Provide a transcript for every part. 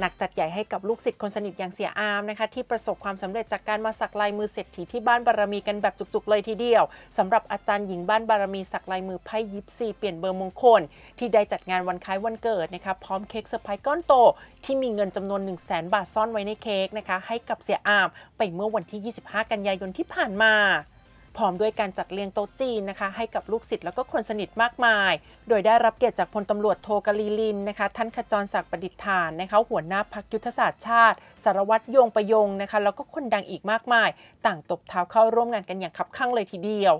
หนักจัดใหญ่ให้กับลูกศิษย์คนสนิทอย่างเสียอามนะคะ ที่ประสบความสำเร็จจากการมาสักลายมือเศรษฐีที่บ้านบารมีกันแบบจุกๆเลยทีเดียวสำหรับอาจารย์หญิงบ้านบารมีสักลายมือไพ่ยิปซีเปลี่ยนเบอร์มงคล ที่ได้จัดงานวันคล้ายวันเกิดนะคะพร้อมเค้กเซอร์ไพรส์ก้อนโต ที่มีเงินจำนวน 1 0 0 0 0แบาทซ่อนไว้ในเค้กนะคะ ให้กับเสียอามไปเมื่อวันที่ 25 กันยายนที่ผ่านมา พร้อมด้วยการจัดเลี้ยงโต๊ะจีนนะคะ ให้กับลูกศิษย์แล้วก็คนสนิทมากมาย โดยได้รับเกียรติจากพลตำรวจโทกลีลินนะคะ ท่านขจรศักดิ์ประดิษฐานนะคะหัวหน้าพักยุทธศาสตร์ชาติ สารวัตรโยงประยงนะคะ แล้วก็คนดังอีกมากมาย ต่างตบเท้าเข้าร่วมงานกันอย่างคับคั่งเลยทีเดียว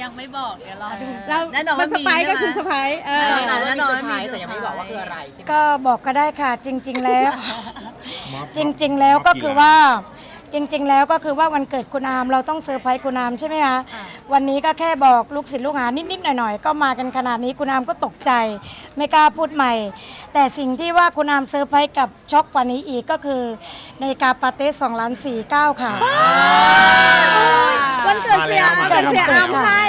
ยังไม่บอกเดี๋ยวรอดูเราแน่นอนมัว่านสมีไปร์ก็คือใช่สไหมไปร์เออ แน่นอนว่ามีเซอร์ไพรแน่ส์นอนแต่ยังไม่บอกว่าคืออะไรใช่ไหม ก็บอกก็ได้ค่ะจริง ๆ แล้วมอบจริง ๆ แล้วก็คือมบว่า จริง ๆ แล้วก็คือว่าวันเกิดคุณอามเราต้องเซอร์ไพรส์คุณอามใช่ไหมคะวันนี้ก็แค่บอกลูกศิษย์ลูกหานิดๆหน่อยๆ ก็มากันขนาดนี้คุณอามก็ตกใจ ไม่กล้าพูดใหม่ แต่สิ่งที่ว่าคุณอามเซอร์ไพรส์กับช็อกกว่านี้อีกก็คือในาฬิกาปาเต้สองล้านสี่เก้าค่ะวันเกิดเสียมาเกิแล้ดวเสียอามให้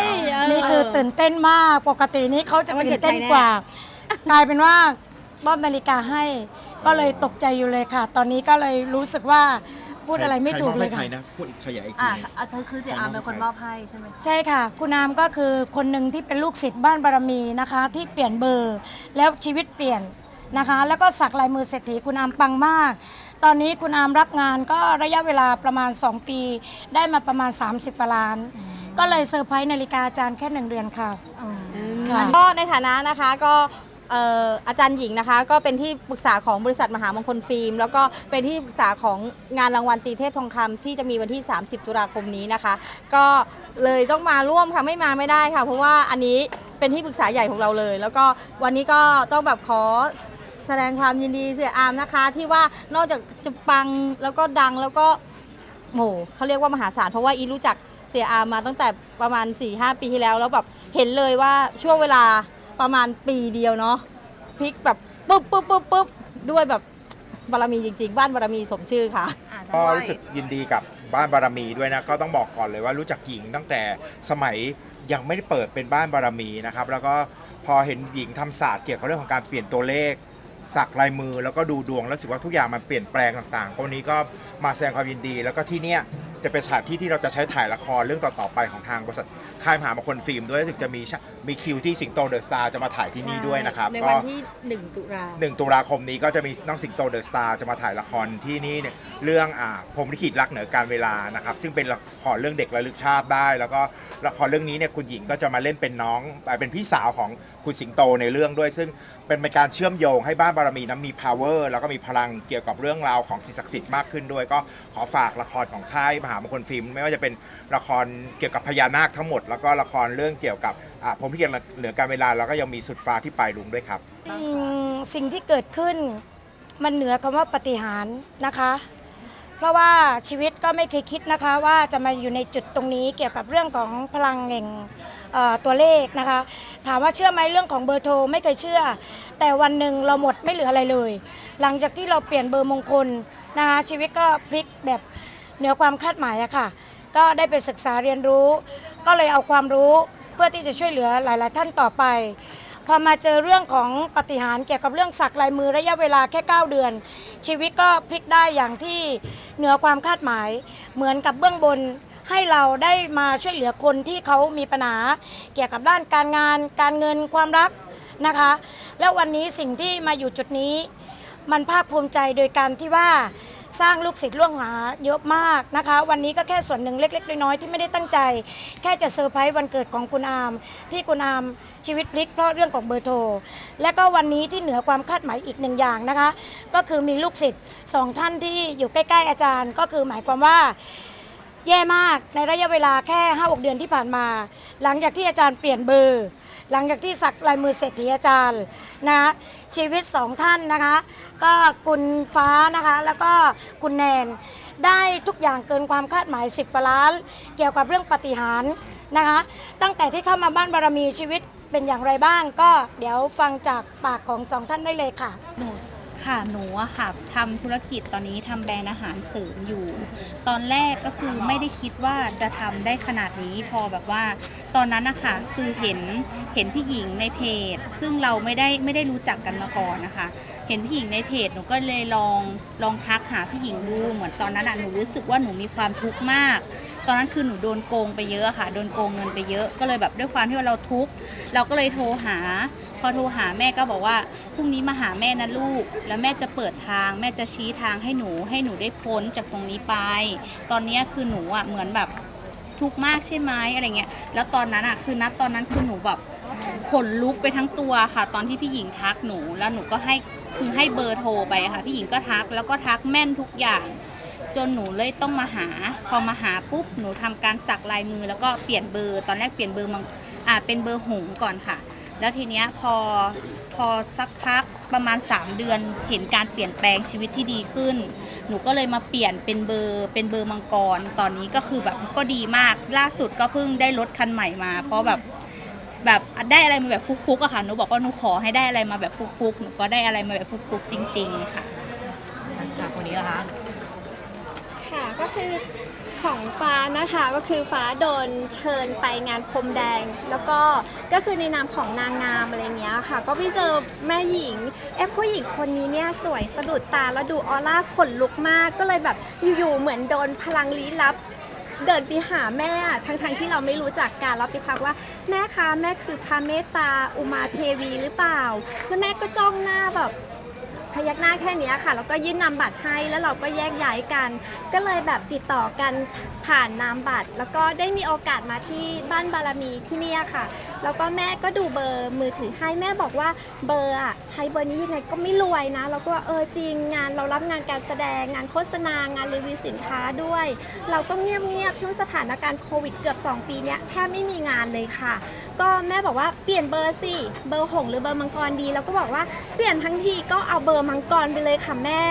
เนี่คือตื่นเต้นมากปกตินี้เขาจะวันตื่เกินดเต้นใครแน่กว่า กลายเป็นว่าบอบนาฬิกาให้ ก็เลยตกใจอยู่เลยค่ะ ตอนนี้ก็เลยรู้สึกว่า พูดอะไรไม่ถูกเลยใครค่ะมอบให้ใครนะพูดอีกขยายอีกที อะหนึ่งอะเธอคือเสียอามเป็นคนมอบให้ใช่ไหม ใช่ค่ะ คุณนามก็คือคนหนึ่งที่เป็นลูกศิษย์บ้านบารมีนะคะ ที่เปลี่ยนเบอร์ แล้วชีวิตเปลี่ยนนะคะ แล้วก็สักลายมือเศรษฐีคุณอามปังมาก ตอนนี้คุณอามรับงานก็ระยะเวลาประมาณ 2 ปี ได้มาประมาณ 30กว่าล้าน ก็เลยเซอร์ไพรส์นาฬิกาอาจารย์แค่หนึ่งเดือนค่ะ ค่ะ ก็ในฐานะนะคะก็ เอ่ออาจารย์หญิงนะคะ ก็เป็นที่ปรึกษาของบริษัทมหามงคลฟิล์ม แล้วก็เป็นที่ปรึกษาของงานรางวัลตีเทพทองคำที่จะมีวันที่ 30 ตุลาคมนี้นะคะ ก็เลยต้องมาร่วมค่ะไม่มาไม่ได้ค่ะ เพราะว่าอันนี้เป็นที่ปรึกษาใหญ่ของเราเลย แล้วก็วันนี้ก็ต้องแบบขอแสดงความยินดีเสียอามนะคะ ที่ว่านอกจากจะปังแล้วก็ดังแล้วก็โหเขาเรียกว่ามหาศาลเพราะว่าอีรู้จักเสียอามาตั้งแต่ประมาณ4-5ปีที่แล้วแล้วแบบเห็นเลยว่าช่วงเวลา ประมาณปีเดียวเนาะพลิกแบบปุ๊บปุ๊บปุ๊บปุ๊บด้วยแบบบารมีจริง ๆ บ้านบารมีสมชื่อค่ะก็รู้สึกยินดีกับบ้านบารมีด้วยนะก็ต้องบอกก่อนเลยว่ารู้จักหญิงตั้งแต่สมัยยังไม่ได้เปิดเป็นบ้านบารมีนะครับแล้วก็พอเห็นหญิงทำศาสตร์เกี่ยวกับเรื่องของการเปลี่ยนตัวเลข สักลายมือแล้วก็ดูดวงแล้วรู้สึกว่าทุกอย่างมันเปลี่ยนแปลงต่างๆก็วันนี้ก็มาแสดงความยินดี แล้วก็ที่เนี้ย จะเป็นสถานที่ที่เราจะใช้ถ่ายละครเรื่องต่อๆไปของทางบริษัทค่ายมหามงคลฟิล์มด้วยรู้สึกจะมีชะมีคิวที่สิงโตเดอะสตาร์จะมาถ่ายที่นี่ด้วยนะครับในก็วันที่ 1 ตุลาหนึ่งตุลาคมนี้ก็จะมีน้องสิงโตเดอะสตาร์จะมาถ่ายละครที่นี่เนี่ยเรื่องอ่าผมลิขิตรักเหนือการเวลานะครับซึ่งเป็นละครเรื่องเด็กระลึกชาติได้ แล้วก็ละครเรื่องนี้เนี่ยคุณหญิงก็จะมาเล่นเป็นน้องอ่าเป็นพี่สาวของคุณสิงโตในเรื่องด้วย ซึ่งเป็นการเชื่อมโยงให้บ้านบารมีนั้นมี power แล้วก็มีพลังเกี่ยวกับเรื่องราวของสิ่งศักดิ์สิทธิ์มากขึ้นด้วย ก็ขอฝากละครของค่ายมหามงคลฟิล์ม ไม่ว่าจะเป็นละครเกี่ยวกับพญานาคทั้งหมด แล้วก็ละครเรื่องเกี่ยวกับผมลิขิตรักเหนือการเวลาแล้วก็ยังมีสุดฟ้าที่ปลายลุงด้วยครับสิ่งที่เกิดขึ้นมันเหนือคำว่าปฏิหารนะคะ เพราะว่าชีวิตก็ไม่เคยคิดนะคะ ว่าจะมาอยู่ในจุดตรงนี้เกี่ยวกับเรื่องของพลังแห่ง ตัวเลขนะคะ ถามว่าเชื่อไหมเรื่องของเบอร์โทรไม่เคยเชื่อ แต่วันหนึ่งเราหมดไม่เหลืออะไรเลย หลังจากที่เราเปลี่ยนเบอร์มงคลนะคะชีวิตก็พลิกแบบเหนือความคาดหมายอะค่ะ ก็ได้ไปศึกษาเรียนรู้ ก็เลยเอาความรู้เพื่อที่จะช่วยเหลือหลาย ๆ ท่านต่อไปพอมาเจอเรื่องของปฏิหารเกี่ยวกับเรื่องสักลายมือระยะเวลาแค่ 9 เดือน ชีวิตก็พลิกได้อย่างที่เหนือความคาดหมาย เหมือนกับเบื้องบน ให้เราได้มาช่วยเหลือคนที่เขามีปัญหาเกี่ยวกับด้านการงาน การเงินความรักนะคะ แล้ววันนี้สิ่งที่มาอยู่จุดนี้ มันภาคภูมิใจโดยการที่ว่าสร้างลูกศิษย์ล่วงหาเยอะมากนะคะ วันนี้ก็แค่ส่วนหนึ่งเล็ก ๆ น้อยๆที่ไม่ได้ตั้งใจ แค่จะเซอร์ไพรส์วันเกิดของคุณอาม ที่คุณอามชีวิตพลิกเพราะเรื่องของเบอร์โทร และก็วันนี้ที่เหนือความคาดหมายอีกหนึ่งอย่างนะคะ ก็คือมีลูกศิษย์สองท่านที่อยู่ใกล้ ๆ อาจารย์ ก็คือหมายความว่า แย่มากในระยะเวลาแค่5 6เดือนที่ผ่านมา หลังจากที่อาจารย์เปลี่ยนเบอร์ หลังจากที่สักลายมือเศรษฐีอาจารย์นะคะชีวิตสองท่านนะคะ ก็คุณฟ้านะคะแล้วก็คุณแนนได้ทุกอย่างเกินความคาดหมาย 10กว่าล้าน เกี่ยวกับเรื่องปฏิหารนะคะ ตั้งแต่ที่เข้ามาบ้านบารมีชีวิตเป็นอย่างไรบ้าง ก็เดี๋ยวฟังจากปากของสองท่านได้เลยค่ะหนู ค่ะหนูอะค่ะทำธุรกิจตอนนี้ทำแบรนด์อาหารเสริมอยู่ ตอนแรกก็คือไม่ได้คิดว่าจะทำได้ขนาดนี้พอแบบว่า ตอนนั้นนะคะคือเห็นเห็นพี่หญิงในเพจ ซึ่งเราไม่ได้ไม่ได้รู้จักกันมาก่อนนะคะ เห็นพี่หญิงในเพจหนูก็เลยลองลองทักหาพี่หญิงดูเหมือนตอนนั้นอะหนูรู้สึกว่าหนูมีความทุกข์มากตอนนั้นคือหนูโดนโกงไปเยอะค่ะ โดนโกงเงินไปเยอะ ก็เลยแบบด้วยความที่ว่าเราทุกข์ เราก็เลยโทรหา พอโทรหาแม่ก็บอกว่าพรุ่งนี้มาหาแม่นะลูก แล้วแม่จะเปิดทาง แม่จะชี้ทางให้หนู ให้หนูได้พ้นจากตรงนี้ไป ตอนนี้คือหนูอะเหมือนแบบทุกข์มากใช่ไหมอะไรเงี้ย แล้วตอนนั้นอะคือนัดตอนนั้นคือหนูแบบขนลุกไปทั้งตัวค่ะ ตอนที่พี่หญิงทักหนูแล้วหนูก็ให้คือให้เบอร์โทรไปค่ะ พี่หญิงก็ทักแล้วก็ทักแม่นทุกอย่าง จนหนูเลยต้องมาหา พอมาหาปุ๊บหนูทำการสักลายมือแล้วก็เปลี่ยนเบอร์ ตอนแรกเปลี่ยนเบอร์มังอ่าเป็นเบอร์หงก่อนค่ะ แล้วทีเนี้ยพอพอสักพักประมาณ 3 เดือนเห็นการเปลี่ยนแปลงชีวิตที่ดีขึ้น หนูก็เลยมาเปลี่ยนเป็นเบอร์เป็นเบอร์มังกร ตอนนี้ก็คือแบบก็ดีมากล่าสุดก็เพิ่งได้รถคันใหม่มา เพราะแบบแบบได้อะไรมาแบบฟุกๆอะค่ะหนูบอกว่าหนูขอให้ได้อะไรมาแบบฟุกๆหนูก็ได้อะไรมาแบบฟุกๆจริง ๆ ค่ะคนนี้นะคะค่ะ คือของฟ้านะคะก็คือฟ้าโดนเชิญไปงานพรมแดง แล้วก็ก็คือในนามของนางงามอะไรเงี้ยค่ะ ก็ไปเจอแม่หญิงเอ๊ะผู้หญิงคนนี้เนี่ยสวยสะดุดตาแล้วดูออร่าขนลุกมาก ก็เลยแบบอยู่ๆเหมือนโดนพลังลี้ลับเดินไปหาแม่ทั้งๆที่เราไม่รู้จักกันแล้วไปทักว่าแม่คะแม่คือพระเมตตาอุมาเทวีหรือเปล่า แล้วแม่ก็จ้องหน้าแบบ พยักหน้าแค่เนี้ยค่ะ แล้วก็ยื่นนามบัตรให้แล้วเราก็แยกย้ายกัน ก็เลยแบบติดต่อกันผ่านนามบัตร แล้วก็ได้มีโอกาสมาที่บ้านบารมีที่เนี่ยค่ะ แล้วก็แม่ก็ดูเบอร์มือถือให้แม่บอกว่าเบอร์อะใช้เบอร์นี้ยังไงก็ไม่รวยนะ แล้วก็เออจริงงานเรารับงานการแสดงงานโฆษณางานรีวิวสินค้าด้วย เราก็เงียบๆช่วงสถานการณ์โควิดเกือบ 2 ปีเนี้ยแทบไม่มีงานเลยค่ะ ก็แม่บอกว่าเปลี่ยนเบอร์สิเบอร์หงหรือเบอร์มังกรดี แล้วก็บอกว่าเปลี่ยนทั้งทีก็เอาเบอร์มังกรไปเลยค่ะแม่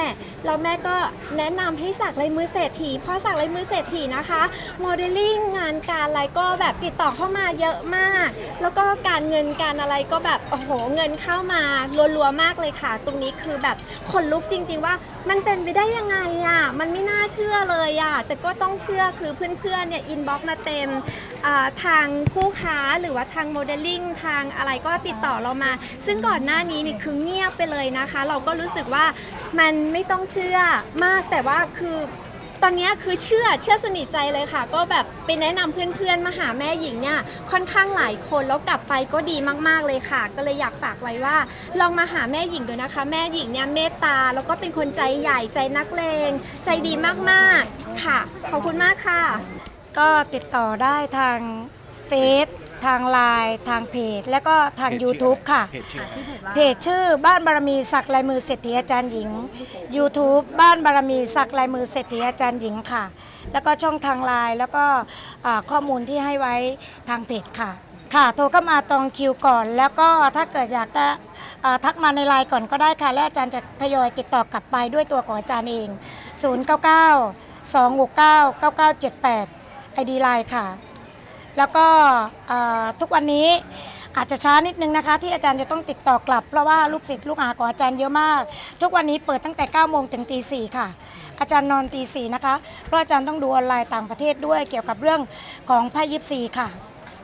แล้วแม่ก็แนะนำให้สักลายมือเศรษฐีพอสักลายมือเศรษฐีนะคะโมเดลลิ่งงานการอะไรก็แบบติดต่อเข้ามาเยอะมาก แล้วก็การเงินการอะไรก็แบบโอ้โหเงินเข้ามารัวๆมากเลยค่ะ ตรงนี้คือแบบขนลุกจริง ๆ ว่ามันเป็นไปได้ยังไงอะมันไม่น่าเชื่อเลยอะแต่ก็ต้องเชื่อคือเพื่อนๆเนี่ยอินบ็อกมาเต็มทางผู้ค้าหรือว่าทางโมเดลลิ่งทางอะไรก็ติดต่อเรามา ซึ่งก่อนหน้านี้นี่คือเงียบไปเลยนะคะ เราก็รู้สึกว่ามันไม่ต้องเชื่อมากแต่ว่าคือตอนนี้คือเชื่อเชื่อสนิทใจเลยค่ะ ก็แบบไปแนะนำเพื่อนๆมาหาแม่หญิงเนี่ยค่อนข้างหลายคนแล้วกลับไปก็ดีมากๆเลยค่ะ ก็เลยอยากฝากไว้ว่า ลองมาหาแม่หญิงดูนะคะ แม่หญิงเนี่ยเมตตาแล้วก็เป็นคนใจใหญ่ใจนักเลงใจดีมากๆค่ะขอบคุณมากค่ะ ก็ติดต่อได้ทางเฟซ ทางไลน์ทางเพจ แล้วก็ทาง เพจชื่อ YouTube ค่ะ เพจชื่อเพจชื่อบ้านบารมีสักลายมือเศรษฐีอาจารย์หญิง YouTube บ้านบารมีสักลายมือเศรษฐีอาจารย์หญิงค่ะ แล้วก็ช่องทางไลน์แล้วก็อ่าข้อมูลที่ให้ไว้ทางเพจค่ะ ค่ะ โทรเข้ามาตรงคิวก่อน แล้วก็ถ้าเกิดอยากได้อ่าทักมาในไลน์ก่อนก็ได้ค่ะ และอาจารย์จะทยอยติดต่อกลับไปด้วยตัวของอาจารย์เอง 099 269 9978 ID ไลน์ค่ะ แล้วก็ทุกวันนี้อาจจะช้านิดนึงนะคะ ที่อาจารย์จะต้องติดต่อกลับ เพราะว่าลูกศิษย์ลูกหาของอาจารย์เยอะมาก ทุกวันนี้เปิดตั้งแต่9โมงถึงตีสี่ค่ะ อาจารย์นอนตีสี่นะคะเพราะอาจารย์ต้องดูออนไลน์ต่างประเทศด้วยเกี่ยวกับเรื่องของไพ่ยิปซีค่ะ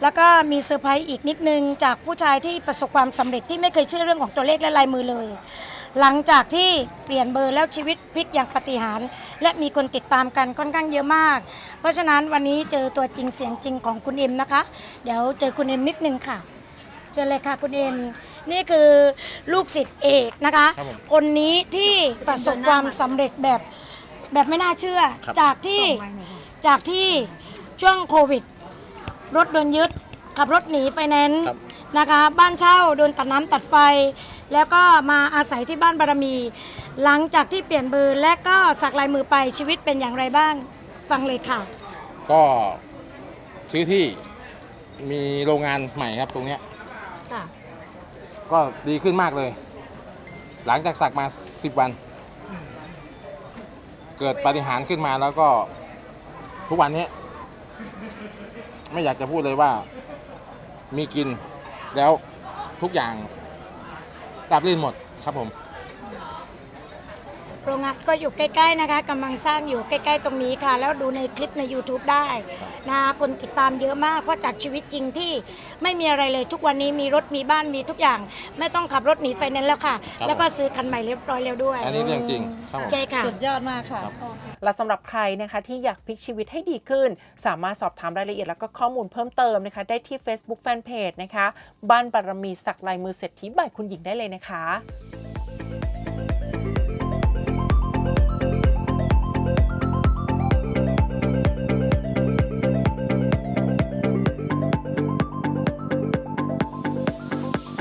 แล้วก็มีเซอร์ไพรส์อีกนิดนึงจากผู้ชายที่ประสบความสำเร็จที่ไม่เคยเชื่อเรื่องของตัวเลขและลายมือเลย หลังจากที่เปลี่ยนเบอร์แล้วชีวิตพลิกอย่างปาฏิหารย์และมีคนติดตามกันค่อนข้างเยอะมาก เพราะฉะนั้นวันนี้เจอตัวจริงเสียงจริงของคุณเอ็มนะคะ เดี๋ยวเจอคุณเอ็มนิดนึงค่ะ เจอเลยค่ะคุณเอ็มนี่คือลูกศิษย์เอกนะคะ ครับผมคนนี้ที่ประสบความสำเร็จแบบแบบไม่น่าเชื่อ ครับ จากที่จากที่ช่วงโควิด รถโดนยึดขับรถหนีไฟแนนซ์ครับ นะคะ บ้านเช่าโดนตัดน้ำตัดไฟ แล้วก็มาอาศัยที่บ้านบารมี หลังจากที่เปลี่ยนเบอร์และก็สักลายมือไปชีวิตเป็นอย่างไรบ้าง ฟังเลยค่ะ ก็ซื้อที่มีโรงงานใหม่ครับตรงเนี้ยค่ะก็ดีขึ้นมากเลย หลังจากสักมา 10 วัน เกิดปาฏิหารย์ขึ้นมาแล้วก็ทุกวันนี้ไม่อยากจะพูดเลยว่ามีกินแล้วทุกอย่าง ราบรื่นหมดครับผม โรงงานก็อยู่ใกล้ๆนะคะกำลังสร้างอยู่ใกล้ๆตรงนี้ค่ะ แล้วดูในคลิปใน YouTube ได้นะคะคนติดตามเยอะมากเพราะจากชีวิตจริงที่ไม่มีอะไรเลยทุกวันนี้มีรถมีบ้านมีทุกอย่าง ไม่ต้องขับรถหนีไฟแนนซ์แล้วค่ะครับแล้วก็ซื้อคันใหม่เรียบร้อยแล้วด้วยอันนี้เรื่องจริงครับผม ใช่ค่ะ สุดยอดมากค่ะ และสำหรับใครนะคะที่อยากพลิกชีวิตให้ดีขึ้น สามารถสอบถามรายละเอียดแล้วก็ข้อมูลเพิ่มเติมนะคะ ได้ที่ Facebook Fanpage นะคะ บ้านบารมีสักลายมือเศรษฐีบ่ายคุณหญิงได้เลยนะคะ